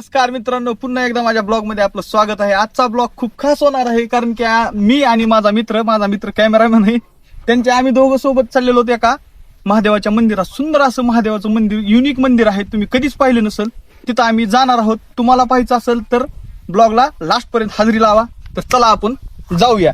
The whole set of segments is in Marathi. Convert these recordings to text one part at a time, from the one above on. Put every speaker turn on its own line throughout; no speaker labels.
नमस्कार मित्रांनो पुन्हा एकदा माझ्या ब्लॉगमध्ये आपलं स्वागत आहे. आजचा ब्लॉग खूप खास होणार आहे कारण की मी आणि माझा मित्र माझा मित्र कॅमेरामॅन आहे. त्यांचे आम्ही दोघं सोबत चाललेलो होतो एका महादेवाच्या मंदिरात. सुंदर असं महादेवाचं मंदिर युनिक मंदिर आहे. तुम्ही कधीच पाहिलं नसेल तिथं आम्ही जाणार आहोत. तुम्हाला पाहायचं असेल तर ब्लॉगला लास्ट पर्यंत हजेरी लावा. तर चला आपण जाऊया.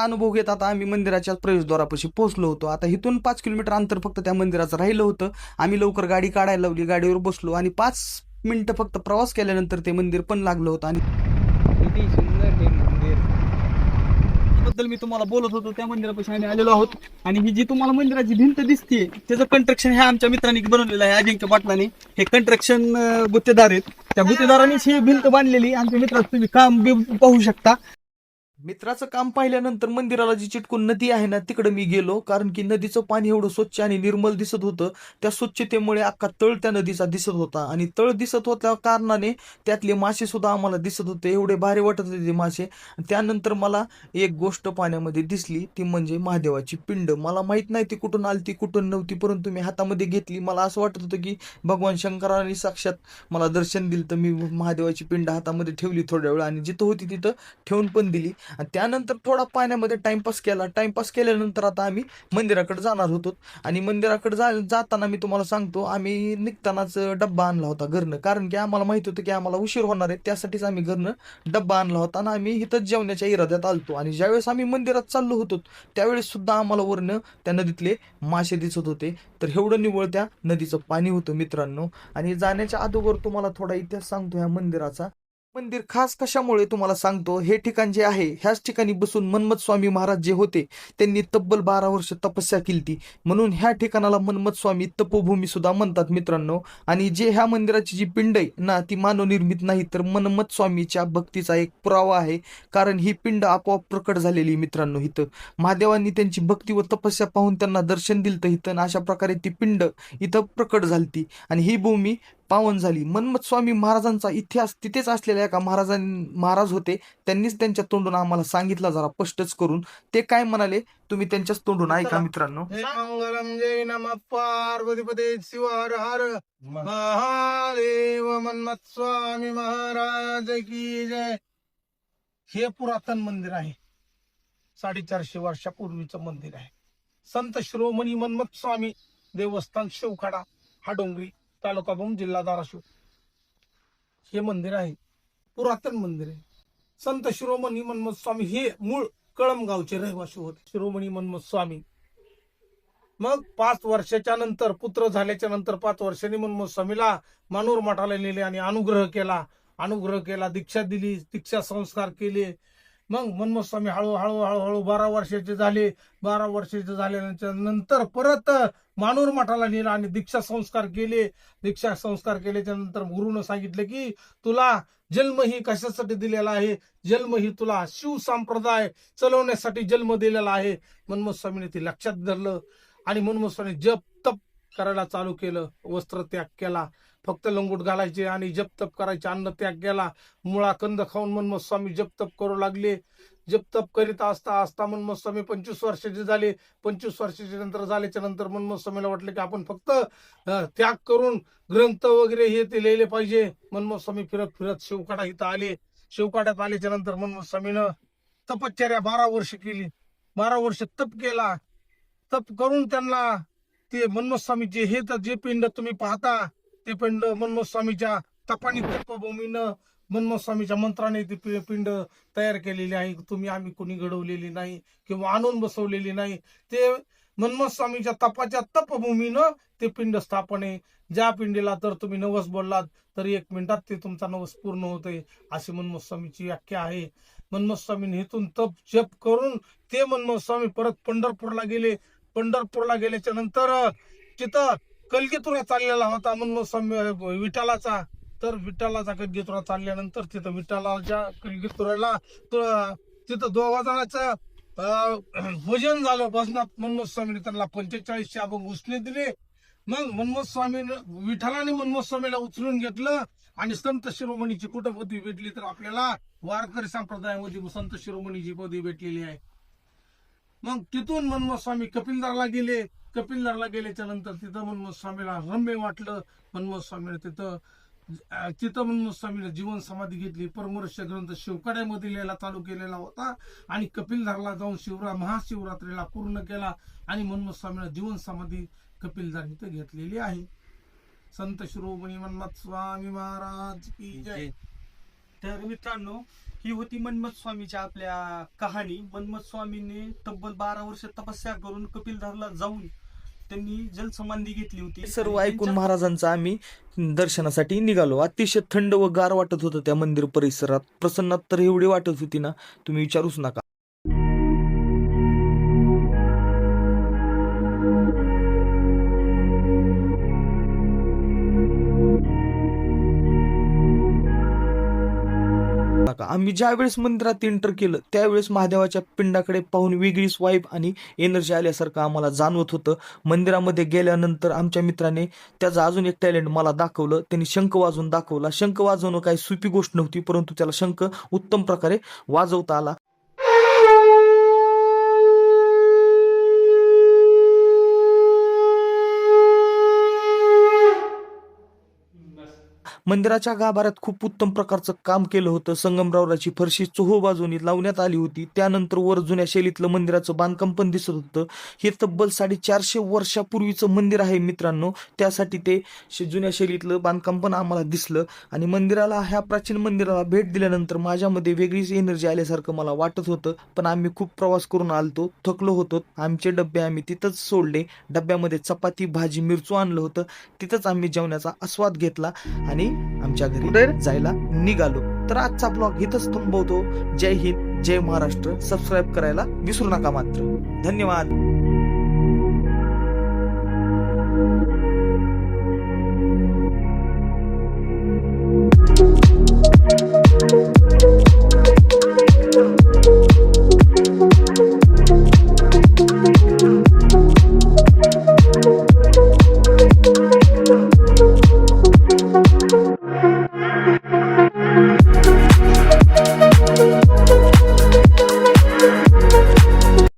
नजाऱ्याचा अनुभव घेत आता आम्ही मंदिराच्या प्रवेशद्वारापाशी पोहोचलो होतो. आता इथून पाच किलोमीटर अंतर फक्त त्या मंदिराचं राहिलं होतं. आम्ही लवकर गाडी काढायला लावली गाडीवर बसलो आणि पाच मिनिटं फक्त प्रवास केल्यानंतर ते मंदिर पण लागलं होतं आणि किती सुंदर हे मंदिर. बद्दल मी तुम्हाला बोलत होतो. त्या मंदिरापाशी आम्ही आलेलो आहोत. आणि ही जी तुम्हाला मंदिराची भिंत दिसते त्याचं कंस्ट्रक्शन हे आमच्या मित्रांनी बनवलेलं आहे अजिंक्य पाटलाने. हे कंस्ट्रक्शन गुत्तेदार आहेत. त्या गुत्तेदारांनीच ही भिंत बांधलेली. आमच्या मित्राचं तुम्ही काम बी पाहू शकता. मित्राचं काम पाहिल्यानंतर मंदिराला जी चिटकून नदी आहे ना तिकडे मी गेलो. कारण की नदीचं पाणी एवढं स्वच्छ आणि निर्मल दिसत होतं. त्या स्वच्छतेमुळे अख्खा तळ त्या नदीचा दिसत होता. आणि तळ दिसत होत्या कारणाने त्यातले मासे सुद्धा आम्हाला दिसत होते. एवढे भारी वाटत होते ते मासे. त्यानंतर मला एक गोष्ट पाण्यामध्ये दिसली. ती म्हणजे महादेवाची पिंड. मला माहीत नाही ती कुठून आली ती कुठून नव्हती परंतु मी हातामध्ये घेतली. मला असं वाटत होतं की भगवान शंकराने साक्षात मला दर्शन दिलं. तर मी महादेवाची पिंड हातामध्ये ठेवली थोड्या वेळ. आणि जिथं होती तिथं ठेवून पण दिली. आणि त्यानंतर थोडा पाण्यामध्ये टाइमपास केला. टाइमपास केल्यानंतर आता आम्ही मंदिराकडे जाणार होतो. आणि मंदिराकडे जा जाताना मी तुम्हाला सांगतो आम्ही निघतानाच डब्बा आणला होता घरनं. कारण की आम्हाला माहीत होतं की आम्हाला उशीर होणार आहे. त्यासाठीच आम्ही घरनं डब्बा आणला होता आणि आम्ही इथंच जेवण्याच्या इराद्यात आलतो. आणि ज्यावेळेस आम्ही मंदिरात चाललो होतो त्यावेळेस सुद्धा आम्हाला वरनं त्या नदीतले मासे दिसत होते. तर एवढं निव्वळ त्या नदीचं पाणी होतं मित्रांनो. आणि जाण्याच्या अगोदर तुम्हाला थोडा इतिहास सांगतो ह्या मंदिराचा. मंदिर खास कशामुळे तुम्हाला सांगतो हे ठिकाण जे आहे ह्याच ठिकाणी बसून मन्मथ स्वामी महाराज जे होते त्यांनी तब्बल बारा वर्ष तपस्या केली म्हणून ह्या ठिकाणाला मन्मथ स्वामी तपोभूमी सुद्धा म्हणतात मित्रांनो. आणि जे ह्या मंदिराची जी पिंड आहे ना ती मानवनिर्मित नाही तर मन्मथ स्वामीच्या भक्तीचा एक पुरावा आहे. कारण ही पिंड आपोआप प्रकट झालेली आहे मित्रांनो इथं. महादेवांनी त्यांची भक्ती व तपस्या पाहून त्यांना दर्शन दिलं इथं अशा प्रकारे ती पिंड इथं प्रकट झालती. आणि ही भूमी पावन झाली. मन्मथ स्वामी महाराजांचा इतिहास तिथेच असलेल्या एका महाराजां महाराज होते. त्यांनीच त्यांच्या तोंडून आम्हाला सांगितलं जरा स्पष्टच करून. ते काय म्हणाले? तुम्ही त्यांच्याच तोंडून ऐका मित्रांनो.
मंगलम जय नम. पार्वतीपते शिव हर हर. महादेव मन्मथ स्वामी महाराज की जय. हे पुरातन मंदिर आहे. साडेचारशे वर्षापूर्वीचं मंदिर आहे. संत शिरोमणी मन्मथ स्वामी देवस्थान शिवखाडा हा डोंगरी. तालुका भूम जिल्हा धाराशिव. हे मंदिर आहे. पुरातन मंदिर आहे. संत शिरोमणी मन्मथ स्वामी हे मूळ कळमगावचे रहिवासी होते. शिरोमणी मन्मथ स्वामी मग पाच वर्षाच्या नंतर पुत्र झाल्याच्यानंतर पाच वर्षांनी मन्मथ स्वामीला मानूर मठाला नेले आणि अनुग्रह केला. अनुग्रह केला दीक्षा दिली दीक्षा संस्कार केले. मग मन्मथ स्वामी हळूहळू हळूहळू बारा वर्षाचे झाले. बारा वर्षाचे झाल्यानंतर नंतर परत मानूर मठाला नेला आणि दीक्षा संस्कार केले. दीक्षा संस्कार केल्याच्यानंतर गुरुनं सांगितलं की तुला जन्म ही कशासाठी दिलेला आहे? जन्म ही तुला शिव संप्रदाय चलवण्यासाठी जन्म दिलेला आहे. मन्मथ स्वामीने ते लक्षात धरलं आणि मन्मथ स्वामी जप तप करायला चालू केलं. वस्त्र त्याग केला. फक्त लंगूट घालायचे आणि जपतप करायचे. अन्न त्याग केला. मुळा कंद खाऊन मन्मथ स्वामी जपतप करू लागले. जपतप करीत असता असता मन्मथ स्वामी पंचवीस वर्षाचे झाले. पंचवीस वर्षाचे नंतर झाल्याच्यानंतर मन्मथ स्वामीला वाटले की आपण फक्त त्याग करून ग्रंथ वगैरे हे ते लिहिले पाहिजे. मन्मथ स्वामी फिरत फिरत शिवकाडा इथं आले. शिवकाड्यात आल्याच्यानंतर मन्मथ स्वामीनं तपश्चर्या बारा वर्ष केली. बारा वर्ष तप केला. तप करून त्यांना ते मन्मथ स्वामीचे हे तर जे पिंड तुम्ही पाहता ते पिंड मन्मथ स्वामीच्या तपानी तत्वभूमीनं मनमोहन स्वामीच्या मंत्राने ती पिंड तयार केलेली आहे. तुम्ही आम्ही कोणी घडवलेली नाही किंवा आणून बसवलेली नाही. ते मनमोहन स्वामीच्या तपाच्या तपभूमीनं ते पिंड स्थापन आहे. ज्या पिंडीला तर तुम्ही नवस बोललात तर एक मिनिटात ते तुमचा नवस पूर्ण होते अशी मनमोहन स्वामीची व्याख्या आहे. मनमोहन स्वामीने हेतून तप जप करून ते मनमोहन स्वामी परत पंढरपूरला गेले. पंढरपूरला गेल्याच्यानंतर तिथं कलगेतुरा चाललेला होता म्हणून स्वामी तर विठ्ठलाचा कलगेतुरा चालल्यानंतर तिथं विठ्ठलाच्या कलगेतुराला तिथं दोघा जणांचं भोजन झालं बसनाथ मनमोहन स्वामीने त्यांना पंचेचाळीसशे अभंग उसने दिले. मग मनमोहन स्वामीने विठ्ठलाने मनमोहन स्वामीला उचलून घेतलं आणि संत शिरोमणीची कुठं पदवी भेटली तर आपल्याला वारकरी संप्रदायामध्ये संत शिरोमणीची पदवी भेटलेली आहे. मग तिथून मनमोहन स्वामी कपिलदारला गेले. कपिलदारला गेल्याच्यानंतर तिथं मनमोहन स्वामीला रम्य वाटलं. मनमोहन स्वामीने तिथं तिथं मनमोहन स्वामीने जीवन समाधी घेतली. परमर्श ग्रंथ शिवकड्यामध्ये लिहायला चालू केलेला होता. आणि कपिलधारला जाऊन शिवरा महाशिवरात्रीला पूर्ण केला. आणि मनमोहन स्वामीने जीवन समाधी कपिलधार इथं घेतलेली आहे. संत शिरोमणी मनमत स्वामी महाराज की जय.
तर मित्रांनो ही होती मन्मथ स्वामीच्या आपल्या कहाणी. मन्मथ स्वामीने तब्बल बारा वर्ष तपस्या करून कपिलधारला जाऊन त्यांनी जलसमाधी घेतली होती.
सर्व ऐकून
महाराजांचा
महाराजांचं आम्ही दर्शनासाठी निघालो. अतिशय थंड व गार वाटत होतं त्या मंदिर परिसरात. प्रसन्नात तर एवढी वाटत होती ना तुम्ही विचारूच नका. आम्ही ज्या वेळेस मंदिरात एंटर केलं त्यावेळेस महादेवाच्या पिंडाकडे पाहून वेगळीच वाईब आणि एनर्जी आल्यासारखं आम्हाला जाणवत होतं. मंदिरामध्ये गेल्यानंतर आमच्या मित्राने त्याचं अजून एक टॅलेंट मला दाखवलं. त्यांनी शंख वाजवून दाखवला. शंख वाजवणं काही सोपी गोष्ट नव्हती परंतु त्याला शंख उत्तम प्रकारे वाजवता आला. मंदिराच्या गाभाऱ्यात खूप उत्तम प्रकारचं काम केलं होतं. संगमरावराची फरशी चोहो बाजूनी लावण्यात आली होती. त्यानंतर वर जुन्या शैलीतलं मंदिराचं बांधकाम पण दिसत होतं. हे तब्बल साडेचारशे वर्षापूर्वीचं मंदिर आहे मित्रांनो. त्यासाठी ते जुन्या शैलीतलं बांधकाम पण आम्हाला दिसलं. आणि मंदिराला ह्या प्राचीन मंदिराला भेट दिल्यानंतर माझ्यामध्ये वेगळीच एनर्जी आल्यासारखं मला वाटत होतं. पण आम्ही खूप प्रवास करून आलतो थकलो होतो. आमचे डबे आम्ही तिथंच सोडले. डब्यामध्ये चपाती भाजी मिरचू आणलं होतं. तिथंच आम्ही जेवणाचा आस्वाद घेतला. आणि आमच्या घरी जायला निघालो. तर आजचा ब्लॉग इथंच थांबवतो. जय हिंद जय महाराष्ट्र. सबस्क्राईब करायला विसरू नका मात्र. धन्यवाद.